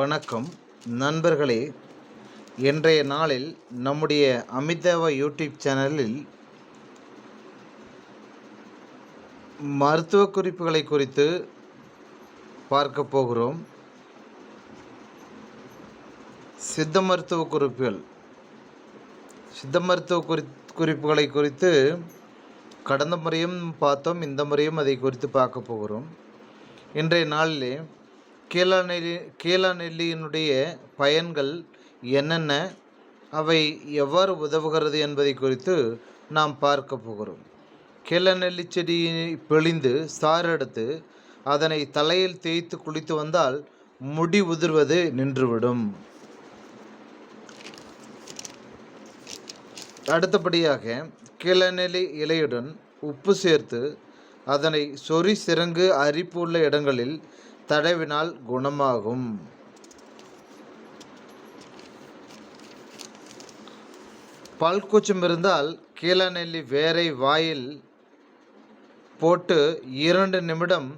வணக்கம். நண்பர்களே இன்றைய நாளில் நம்முடைய அமிதாவா யூடியூப் சேனலில் மருத்துவ குறிப்புகளை குறித்து பார்க்க போகிறோம். சித்த மருத்துவ குறிப்புகள். சித்த மருத்துவ குறி குறிப்புகளை குறித்து கடந்த முறையும் பார்த்தோம் இந்த முறையும் அதை குறித்து பார்க்க போகிறோம். இன்றைய நாளிலே கீழநெல்லி கீழநெல்லியினுடைய பயன்கள் என்னென்ன? அவை எவ்வாறு உதவுகிறது என்பதை குறித்து நாம் பார்க்க போகிறோம். கீழநெல்லி செடியை பிழிந்து சாறு எடுத்து அதனை தலையில் தேய்த்து குளித்து வந்தால் முடி உதிர்வது நின்றுவிடும். அடுத்தபடியாக கீழநெல்லி இலையுடன் உப்பு சேர்த்து அதனை சொறி சிறங்கு அரிப்பு உள்ள இடங்களில் தடவினால் குணமாகும். பல்கூச்சம் இருந்தால் கீழநெல்லி வேரை வாயில் போட்டு இரண்டு நிமிடம்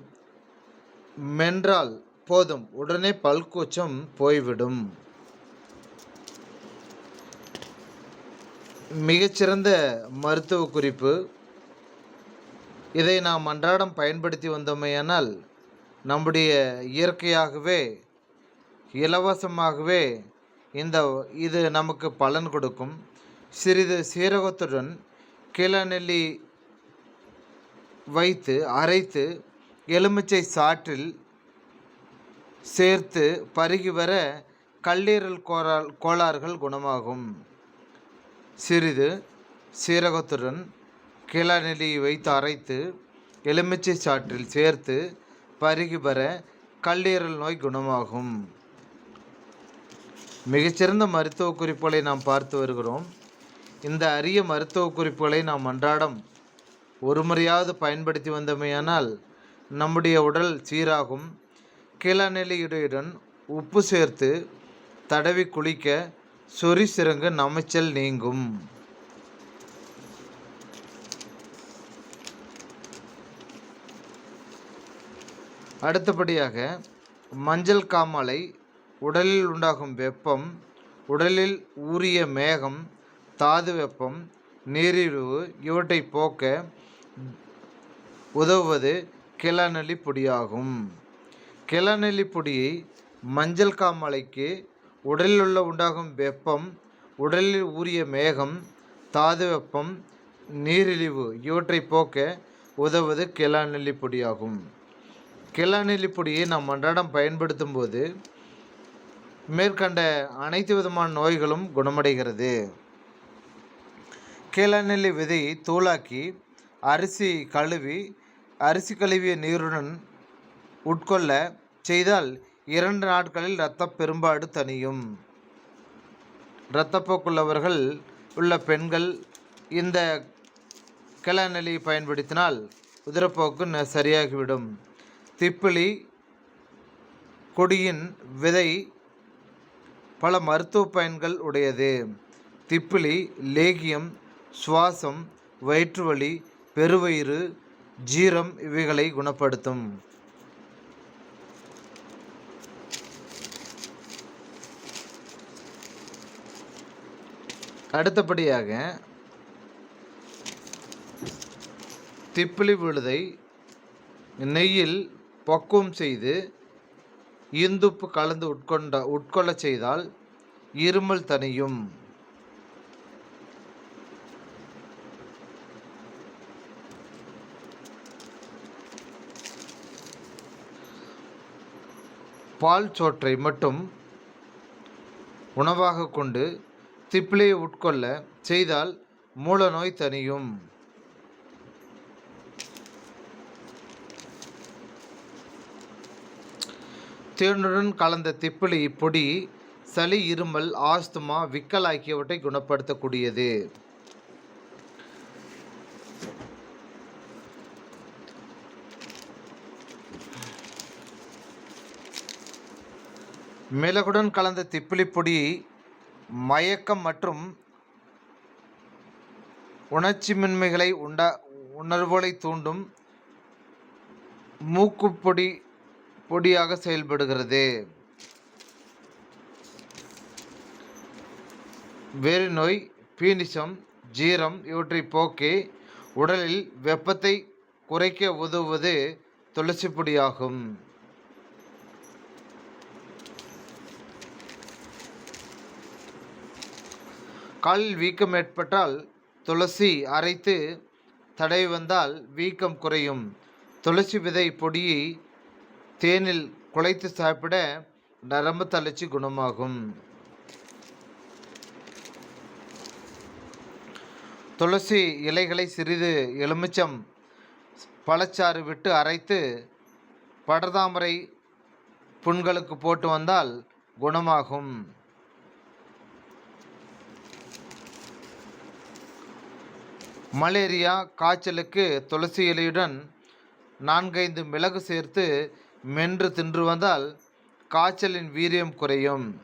மென்றால் போதும். உடனே பல்கூச்சம் போய்விடும். மிகச்சிறந்த மருத்துவ குறிப்பு. இதை நாம் அன்றாடம் பயன்படுத்தி வந்தோமேயானால் நம்முடைய இயற்கையாகவே இலவசமாகவே இந்த இது நமக்கு பலன் கொடுக்கும். சிறிது சீரகத்துடன் கிளநெல்லி வைத்து அரைத்து எலுமிச்சை சாற்றில் சேர்த்து பருகி வர கல்லீரல் கோரால் கோளாறுகள் குணமாகும். சிறிது சீரகத்துடன் கிளநெல்லியை வைத்து அரைத்து எலுமிச்சை சாற்றில் சேர்த்து பருகி பெற கல்லீரல் நோய் குணமாகும். மிகச்சிறந்த மருத்துவ குறிப்புகளை நாம் பார்த்து வருகிறோம். இந்த அரிய மருத்துவ குறிப்புகளை நாம் அன்றாடம் ஒரு முறையாவது பயன்படுத்தி வந்தமையானால் நம்முடைய உடல் சீராகும். கீழநிலையுடன் உப்பு சேர்த்து தடவி குளிக்க சொறி சிறங்கு நமைச்சல் நீங்கும். அடுத்தபடியாக மஞ்சள் காமாலை உடலில் உண்டாகும் வெப்பம் உடலில் ஊறிய மேகம் தாது வெப்பம் நீரிழிவு இவற்றை போக்க உதவுவது கிளநெல்லி பொடியாகும். கிளநெல்லி பொடியை மஞ்சள் காமாலைக்கு உடலில் உள்ள உண்டாகும் வெப்பம் உடலில் ஊறிய மேகம் தாது வெப்பம் நீரிழிவு இவற்றை போக்க உதவுவது கிளநெல்லி பொடியாகும். கிளாநெல்லி பொடியை நாம் அன்றாடம் பயன்படுத்தும் போது மேற்கண்ட அனைத்து விதமான நோய்களும் குணமடைகிறது. கீழநெல்லி விதையை தூளாக்கி அரிசி கழுவி அரிசி கழுவிய நீருடன் உட்கொள்ள செய்தால் இரண்டு நாட்களில் இரத்த பெரும்பாடு தணியும். இரத்தப்போக்குள்ளவர்கள் உள்ள பெண்கள் இந்த கிளநெல்லியை பயன்படுத்தினால் உதிரப்போக்கு சரியாகிவிடும். திப்பிலி கொடியின் விதை பல மருத்துவ பயன்கள் உடையது. திப்பிலி லேகியம் சுவாசம் வயிற்றுவலி பெருவயிறு ஜீரம் இவைகளை குணப்படுத்தும். அடுத்தபடியாக திப்பிலி விழுதை நெய்யில் பக்குவம் செய்து இந்துப்பு கலந்து உட்கொண்ட உட்கொள்ளச் செய்தால் இருமல் தனியும் பால் சோற்றை மட்டும் உணவாக கொண்டு திப்பிலியை உட்கொள்ள செய்தால் மூல நோய் தனியும் தேனுடன் கலந்த திப்பிலி பொடி சளி இருமல் ஆஸ்துமா விக்கல் ஆகியவற்றை குணப்படுத்தக்கூடியது. மிளகுடன் கலந்த திப்பிலி பொடி மயக்கம் மற்றும் உணர்ச்சிமின்மைகளை உண்டா உணர்வுகளை தூண்டும். மூக்குப்பொடி பொடியாக செயல்படுகிறது. வெறிநோய் பீனிசம் ஜீரம் இவற்றை போக்கி உடலில் வெப்பத்தை குறைக்க உதவுவது துளசி பொடியாகும் காலில் வீக்கம் ஏற்பட்டால் துளசி அரைத்து தடை வந்தால் வீக்கம் குறையும். துளசி விதை பொடியை தேனில் குழைத்து சாப்பிட நரம்பு தளர்ச்சி குணமாகும். துளசி இலைகளை சிறிது எலுமிச்சம் பழச்சாறு விட்டு அரைத்து படர்தாமரை புண்களுக்கு போட்டு வந்தால் குணமாகும். மலேரியா காய்ச்சலுக்கு துளசி இலையுடன் நான்கைந்து மிளகு சேர்த்து மென்று தின்று வந்தால் காய்ச்சலின் வீரியம் குறையும்.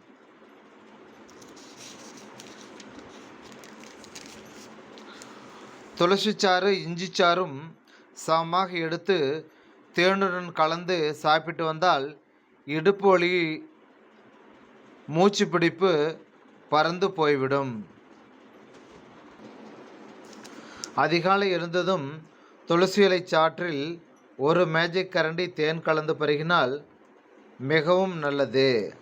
துளசிச்சாறு இஞ்சிச்சாறும் சமமாக எடுத்து தேனுடன் கலந்து சாப்பிட்டு வந்தால் இடுப்பு வலி மூச்சு பிடிப்பு பறந்து போய்விடும். அதிகாலை இருந்ததும் துளசி இலை சாற்றில் ஒரு மேஜிக் கரண்டி தேன் கலந்து பருகினால் மிகவும் நல்லது.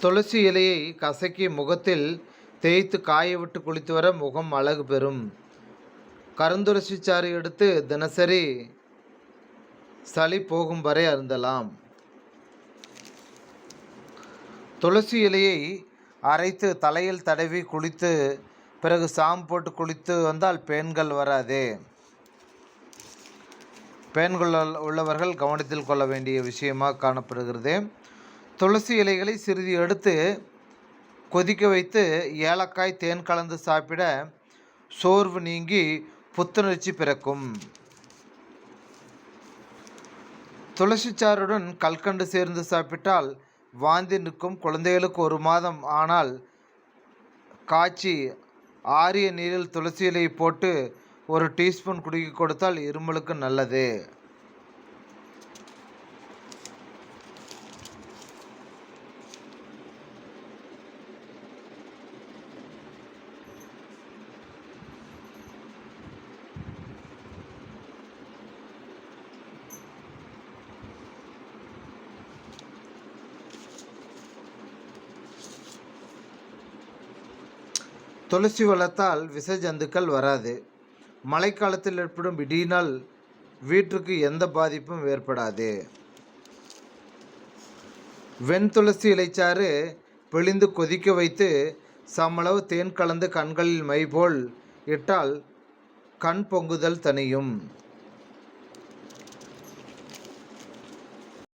துளசி இலையை கசக்கி முகத்தில் தேய்த்து காய விட்டு குளித்து வர முகம் அழகு பெறும். கருந்துளசி சாறு எடுத்து தினசரி சளி போகும் வரை அருந்தலாம். துளசி இலையை அரைத்து தலையில் தடவி குளித்து பிறகு சாம் போட்டு குளித்து வந்தால் பெண்கள் வராது. பெண்கள் உள்ளவர்கள் கவனத்தில் கொள்ள வேண்டிய விஷயமாக காணப்படுகிறது. துளசி இலைகளை சிறிது எடுத்து கொதிக்க வைத்து ஏலக்காய் தேன் கலந்து சாப்பிட சோர்வு நீங்கி புத்துணர்ச்சி பிறக்கும். துளசிச்சாருடன் கல்கண்டு சேர்ந்து சாப்பிட்டால் வாந்தி நிற்கும். குழந்தைகளுக்கு ஒரு மாதம் ஆனால் காய்ச்சி ஆரிய நீரில் துளசி இலையை போட்டு ஒரு டீஸ்பூன் குடிக்க கொடுத்தால் இருமலுக்கு நல்லது. துளசி வளர்த்தால் விஷ ஜந்துக்கள் வராது. மழைக்காலத்தில் ஏற்படும் இடியினால் வீட்டுக்கு எந்த பாதிப்பும் ஏற்படாது. வெண்துளசி இலைச்சாறு பிழிந்து கொதிக்க வைத்து சமளவு தேன் கலந்து கண்களில் மை போல் இட்டால் கண் பொங்குதல் தனியும்